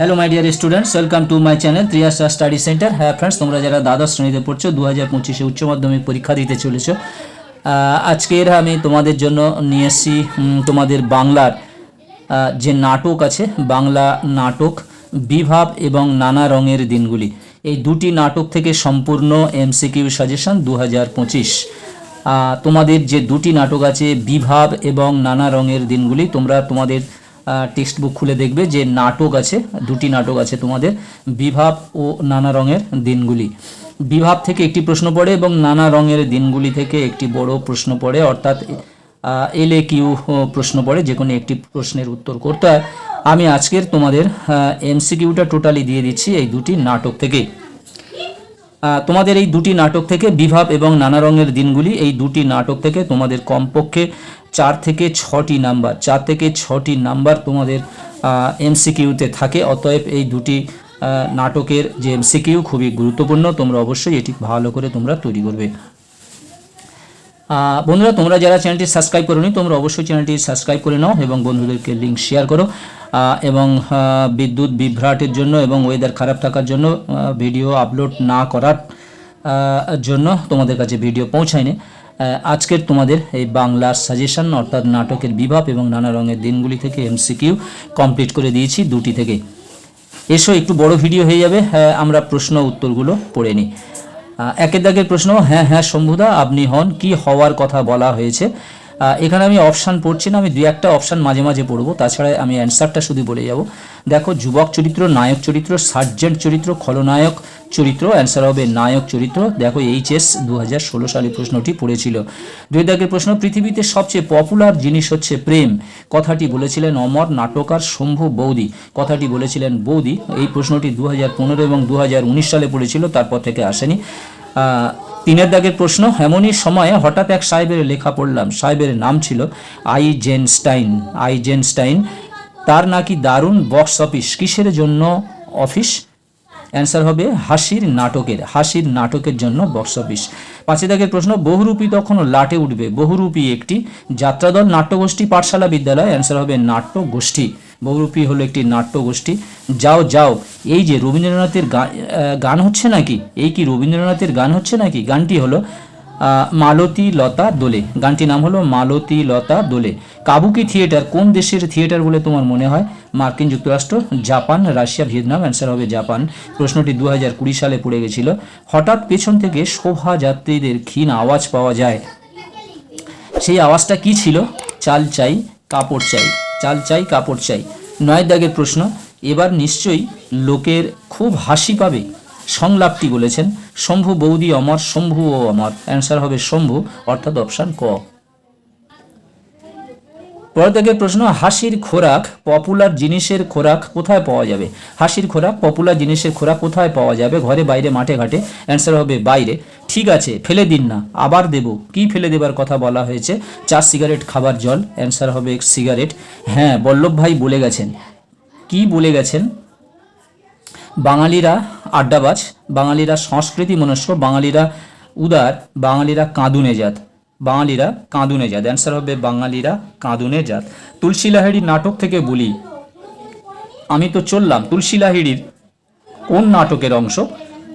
Hello my dear students welcome to my channel Triyasha study centre হ্যাঁ friends তোমরা যারা দ্বাদশ শ্রেণীতে পড়ছো দু হাজার পঁচিশে উচ্চ মাধ্যমিক পরীক্ষা দিতে চলেছো। আজকের আমি তোমাদের জন্য নিয়ে এসেছি তোমাদের বাংলার যে নাটক আছে, বাংলা নাটক, বিভাব এবং নানা রঙের দিনগুলি। এই দুটি নাটক থেকে সম্পূর্ণ এমসিকিউ সাজেশন দু হাজার পঁচিশ তোমাদের যে দুটি নাটক আছে, বিভাব এবং নানা রঙের দিনগুলি, তোমরা তোমাদের টেক্সট বুক খুলে দেখবে যে নাটক আছে, দুটি নাটক আছে তোমাদের, বিভাব ও নানা রঙের দিনগুলি। বিভাব থেকে একটি প্রশ্ন পড়ে এবং নানা রঙের দিনগুলি থেকে একটি বড় প্রশ্ন পড়ে, অর্থাৎ এল কিউ প্রশ্ন পড়ে, যে কোনো একটি প্রশ্নের উত্তর করতে হয়। আমি আজকের তোমাদের এমসিকিউটা টোটালি দিয়ে দিচ্ছি এই দুটি নাটক থেকে। তোমাদের এই দুটি নাটক থেকে বিভাব এবং নানা রঙের দিনগুলি এই দুটি নাটক থেকে তোমাদের কমপক্ষে চার থেকে ছটি নাম্বার চার থেকে ছটি নাম্বার তোমাদের এমসিকিউতে থাকে। অতএব এই দুটি নাটকের যে এমসিকিউ খুবই গুরুত্বপূর্ণ তোমরা অবশ্যই এটি ভালো করে তোমরা তৈরি করবে। বন্ধুরা তোমরা যারা চ্যানেলটি সাবস্ক্রাইব করোনি তোমরা অবশ্যই চ্যানেলটি সাবস্ক্রাইব করে নাও এবং বন্ধুদেরকে লিঙ্ক শেয়ার করো। এবং বিদ্যুৎ বিভ্রাটের জন্য এবং ওয়েদার খারাপ থাকার জন্য ভিডিও আপলোড না করার জন্য তোমাদের কাছে ভিডিও পৌঁছায়নি। আহ, আজকের তোমাদের এই বাংলার সাজেশন অর্থাৎ নাটকের বিভাব এবং নানা রঙের দিনগুলি থেকে এমসিকিউ কমপ্লিট করে দিয়েছি দুটি থেকে। এসো, একটু বড় ভিডিও হয়ে যাবে আমরা প্রশ্ন উত্তরগুলো পড়ে নিই। একের দাগের প্রশ্ন হ্যাঁ হ্যাঁ শম্ভুদা, আপনি হন, কি হওয়ার কথা বলা হয়েছে? এখানে আমি অপশান পড়ছি না, আমি দুই একটা অপশান মাঝে মাঝে পড়ব তাছাড়া আমি অ্যান্সারটা শুধু বলে যাব। দেখো, যুবক চরিত্র, নায়ক চরিত্র সার্জেন্ট চরিত্র, খলনায়ক চরিত্র অ্যান্সার হবে নায়ক চরিত্র। দেখো এইচএস দু হাজার ষোলো সালে প্রশ্নটি পড়েছিল। দুই দাগের প্রশ্ন, পৃথিবীতে সবচেয়ে পপুলার জিনিস হচ্ছে প্রেম। কথাটি বলেছিলেন অমর নাটকার শম্ভু বৌদি। কথাটি বলেছিলেন বৌদি, এই প্রশ্নটি দু হাজার পনেরো এবং দু হাজার উনিশ সালে পড়েছিল, তারপর থেকে আসেনি। তিনের দাগের প্রশ্ন এমনই সময়ে হঠাৎ এক সাহেবের লেখা পড়লাম। সাহেবের নাম ছিল আই জেনস্টাইন আই জেনস্টাইন তার নাকি দারুণ বক্স অফিস। কিসের জন্য অফিস? অ্যান্সার হবে, হাসির নাটকের। হাসির নাটকের জন্য বক্স অফিস। পাঁচে দাগের প্রশ্ন, বহুরূপী তখন লাটে উঠবে। বহুরূপী একটি যাত্রাদল নাট্যগোষ্ঠী পাঠশালা বিদ্যালয়? অ্যান্সার হবে নাট্য গোষ্ঠী বহুরূপী হলো একটি নাট্য গোষ্ঠী যাও যাও, এই যে রবীন্দ্রনাথের গান হচ্ছে নাকি? এই কি রবীন্দ্রনাথের গান হচ্ছে নাকি? গানটি হলো মালতী লতা দোলে। গানটির নাম হলো মালতী লতা দোলে। কাবুকি থিয়েটার, কোন দেশের থিয়েটার বলে তোমার মনে হয়? মার্কিন যুক্তরাষ্ট্র, জাপান, রাশিয়া, ভিয়েতনাম, অ্যান্সার হবে জাপান। প্রশ্নটি দু হাজার কুড়ি সালে পড়ে গেছিল। হঠাৎ পেছন থেকে শোভাযাত্রীদের ক্ষীণ আওয়াজ পাওয়া যায়। সেই আওয়াজটা কি ছিল? চাল চাই, কাপড় চাই। চাল চাই, কাপড় চাই। নয় দাগের প্রশ্ন, এবার নিশ্চয়ই লোকের খুব হাসি পাবে। সংলাপটি বলেছেন, শম্ভু বৌদি অমর, শম্ভু ও অমর। অ্যান্সার হবে শম্ভু অর্থাৎ অপশান ক। পরের প্রশ্ন, হাসির খোরাক পপুলার জিনিসের খোরাক কোথায় পাওয়া যাবে? হাসির খোরাক পপুলার জিনিসের খোরাক কোথায় পাওয়া যাবে? ঘরে, বাইরে, মাঠে, ঘাটে। অ্যান্সার হবে বাইরে। ঠিক আছে, ফেলে দিন না, আবার দেব। কি ফেলে দেবার কথা বলা হয়েছে? চা সিগারেট খাবার জল। অ্যান্সার হবে সিগারেট হ্যাঁ বল্লভ ভাই বলে গেছেন। কি বলে গেছেন? বাঙালিরা আড্ডাবাজ, বাঙালিরা সংস্কৃতি মনস্ক, বাঙালিরা উদার, বাঙালিরা কাঁদুনে জাত। বাঙালিরা কাঁদুনে জাত। অ্যান্সার হবে বাঙালিরা কাঁদুনে জাত। তুলসী লাহিড়ির নাটক থেকে বলি। আমি তো চললাম। তুলসী লাহিড়ির কোন নাটকের অংশ?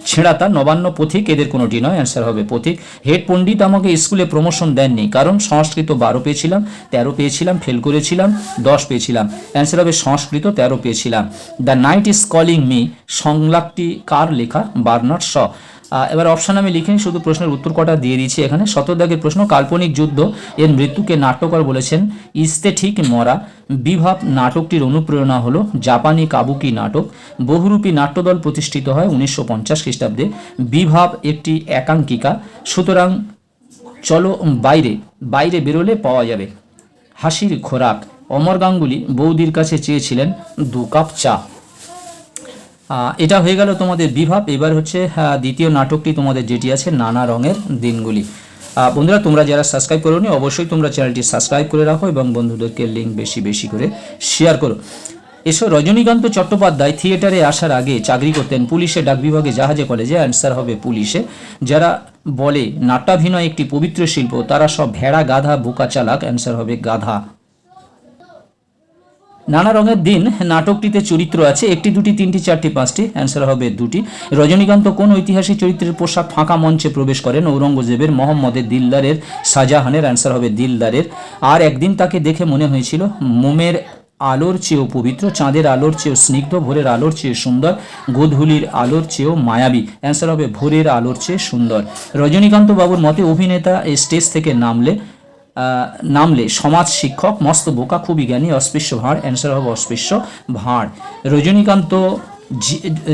ছেঁড়াতা নবান্ন পথিক, এদের কোনোটি নয়। অ্যান্সার হবে পথিক। হেড পণ্ডিত আমাকে স্কুলে প্রমোশন দেননি, কারণ সংস্কৃত বারো পেয়েছিলাম, তেরো পেয়েছিলাম ফেল করেছিলাম, দশ পেয়েছিলাম। অ্যান্সার হবে সংস্কৃত, তেরো পেয়েছিলাম। The night is calling me সংলাপটি কার লেখা? Bernard Shaw. এবার অপশন আমি লিখিনি, শুধু প্রশ্নের উত্তর কটা দিয়ে দিয়েছি এখানে। শতদাগের প্রশ্ন, কাল্পনিক যুদ্ধ, এর মৃত্যুকে নাট্যকর বলেছেন ইস্তে ঠিক মরা। বিভাব নাটকটির অনুপ্রেরণা হলো জাপানি কাবুকি নাটক। বহুরূপী নাট্যদল প্রতিষ্ঠিত হয় উনিশশো পঞ্চাশ খ্রিস্টাব্দে। বিভাব একটি একাঙ্কিকা। সুতরাং চলো বাইরে বাইরে বেরোলে পাওয়া যাবে। হাসির খোরাক। অমর গাঙ্গুলি বৌদির কাছে চেয়েছিলেন দু কাপ চা। এটা হয়ে গেল তোমাদের বিভাব এবার হচ্ছে দ্বিতীয় নাটকটি তোমাদের যেটি আছে, নানা রঙের দিনগুলি। বন্ধুরা, তোমরা যারা সাবস্ক্রাইব করোনি, অবশ্যই তোমরা চ্যানেলটি সাবস্ক্রাইব করে রাখো এবং বন্ধুদেরকে লিঙ্ক বেশি বেশি করে শেয়ার করো। এসো, রজনীকান্ত চট্টোপাধ্যায় থিয়েটারে আসার আগে চাকরি করতেন পুলিশে, ডাক বিভাগে, জাহাজে, কলেজে অ্যান্সার হবে পুলিশে। যারা বলে, নাট্যাভিনয় একটি পবিত্র শিল্প, তারা সব ভেড়া, গাধা, বোকা চালাক অ্যান্সার হবে গাধা। নানা রঙের দিন নাটকটিতে চরিত্র আছে, একটি, দুটি, তিনটি, চারটি, পাঁচটি অ্যান্সার হবে দুটি। রজনীকান্ত কোন ঐতিহাসিক চরিত্রের পোশাক ফাঁকা মঞ্চে প্রবেশ করেন? ঔরঙ্গজেবের মোহাম্মদের দিলদারের, শাহজাহানের অ্যান্সার হবে দিলদারের। আর একদিন তাকে দেখে মনে হয়েছিল, মোমের আলোর চেয়েও পবিত্র, চাঁদের আলোর চেয়েও স্নিগ্ধ, ভোরের আলোর চেয়ে সুন্দর, গোধূলির আলোর চেয়েও মায়াবী। অ্যান্সার হবে ভোরের আলোর চেয়ে সুন্দর। রজনীকান্ত বাবুর মতে অভিনেতা এই স্টেজ থেকে নামলে নামলে সমাজ শিক্ষক, মস্ত বোকা, খুবই জ্ঞানী, অস্পৃশ্য ভাঁড় অ্যান্সার হবে অস্পৃশ্য ভাঁড়। রজনীকান্ত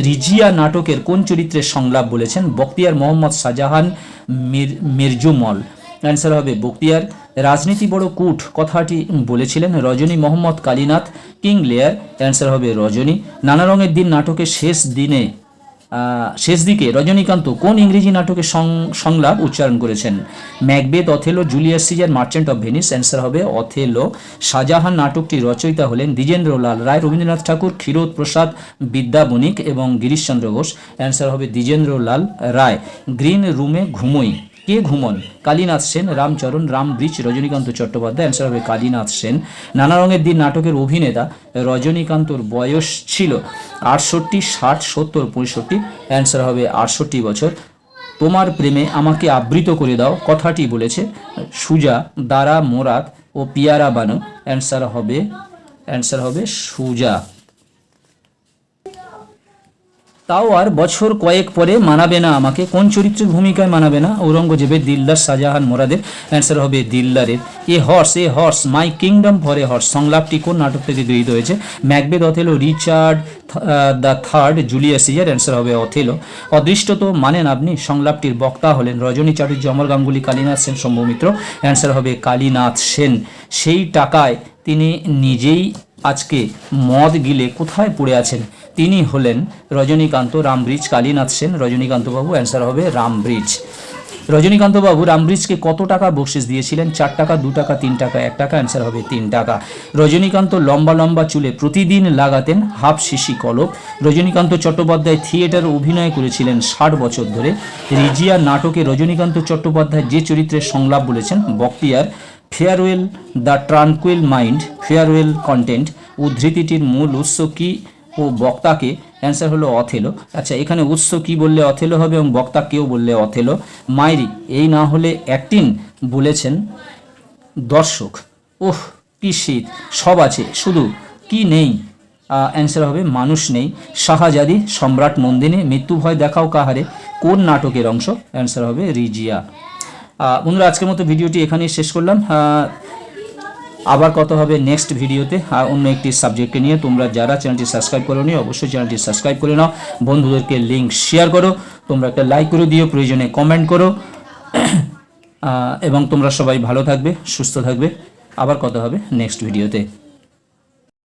রিজিয়া নাটকের কোন চরিত্রের সংলাপ বলেছেন? বক্তিয়ার মোহাম্মদ শাহজাহান মির, মির্জুমল। অ্যান্সার হবে বক্তিয়ার। রাজনীতি বড় কুট, কথাটি বলেছিলেন Rajani Mohammad Kalinath King Lear answer হবে রজনী। নানা রঙের দিন নাটকের শেষ দিনে শেষ দিকে রজনীকান্ত কোন ইংরেজি নাটকের সং- সংলাপ উচ্চারণ করেছেন? Macbeth Othello, Julius Caesar, Merchant of Venice, answer হবে অথেলো। শাহজাহান নাটকটি রচয়িতা হলেন দ্বিজেন্দ্রলাল রায়, রবীন্দ্রনাথ ঠাকুর, ক্ষীরোদ প্রসাদ, বিদ্যা বণিক এবং গিরিশচন্দ্র ঘোষ। অ্যান্সার হবে দ্বিজেন্দ্রলাল রায়। গ্রিন রুমে ঘুমোই। কে ঘুমন? কালীনাথ সেন, রামচরণ, রাম ব্রিজ রজনীকান্ত চট্টোপাধ্যায়। অ্যান্সার হবে কালীনাথ সেন। নানা রঙের দিন নাটকের অভিনেতা রজনীকান্তর বয়স ছিল আটষট্টি, ষাট, সত্তর, পঁয়ষট্টি। অ্যান্সার হবে আটষট্টি বছর। তোমার প্রেমে আমাকে আবৃত করে দাও, কথাটি বলেছে সুজা, দারা, মোরাত ও পিয়ারা বানু। অ্যান্সার হবে অ্যান্সার হবে সুজা। তাও আর বছর কয়েক পরে মানাবে না আমাকে। কোন চরিত্রের ভূমিকায় মানাবে না? ঔরঙ্গজেবের দিলদার শাহজাহান মোরাদের অ্যান্সার হবে দিলদারের। A horse a horse my kingdom for a horse সংলাপটি কোন নাটক থেকে গৃহীত হয়েছে? Macbeth Othello, Richard the third, Julius Caesar answer হবে অথেলো। অদৃষ্ট তো মানেন আপনি? সংলাপটির বক্তা হলেন রজনী চাটুর্য, অমর গাঙ্গুলি, কালীনাথ সেন সম্ভমিত্র অ্যান্সার হবে কালীনাথ সেন। সেই টাকায় তিনি নিজেই আজকে মদ গিলে কোথায় পড়ে আছেন? তিনি হলেন রজনীকান্ত রামব্রিজ, কালীনাথ সেন, রজনীকান্তবাবু অ্যান্সার হবে রামব্রিজ। রজনীকান্তবাবু রামব্রিজকে কত টাকা বকশিস দিয়েছিলেন? চার টাকা, দু টাকা, তিন টাকা, এক টাকা অ্যান্সার হবে তিন টাকা। রজনীকান্ত লম্বা লম্বা চুলে প্রতিদিন লাগাতেন হাফ শিশি কলপ। রজনীকান্ত চট্টোপাধ্যায় থিয়েটারে অভিনয় করেছিলেন ষাট বছর ধরে। রিজিয়া নাটকে রজনীকান্ত চট্টোপাধ্যায় যে চরিত্রের সংলাপ বলেছেন, Bakhtiyar, farewell the tranquil mind farewell content উদ্ধৃতিটির মূল উৎস কি? ও বক্তাকে অ্যান্সার হলো অথেলো। আচ্ছা এখানে উৎস কি বললে অথেলো হবে এবং বক্তা কেউ বললে অথেলো? মাইরি, এই না হলে অ্যাক্টিন বলেছেন দর্শক। ওহ, কি শীত, সব আছে, শুধু কি নেই? অ্যান্সার হবে, মানুষ নেই। শাহজাদি, সম্রাট নন্দিনী মৃত্যু ভয় দেখাও কাহারে? কোন নাটকের অংশ? অ্যান্সার হবে, রিজিয়া। বন্ধুরা, আজকের মতো ভিডিওটি এখানেই শেষ করলাম। আবার কথা হবে নেক্সট ভিডিওতে। আর অন্য একটি সাবজেক্টকে নিয়ে। তোমরা যারা চ্যানেলটি সাবস্ক্রাইব করো নি, অবশ্যই চ্যানেলটি সাবস্ক্রাইব করে নাও। বন্ধুদেরকে লিঙ্ক শেয়ার করো। তোমরা একটা লাইক করে দিও, প্রয়োজনে কমেন্ট করো। এবং তোমরা সবাই ভালো থাকবে, সুস্থ থাকবে। আবার কথা হবে নেক্সট ভিডিওতে।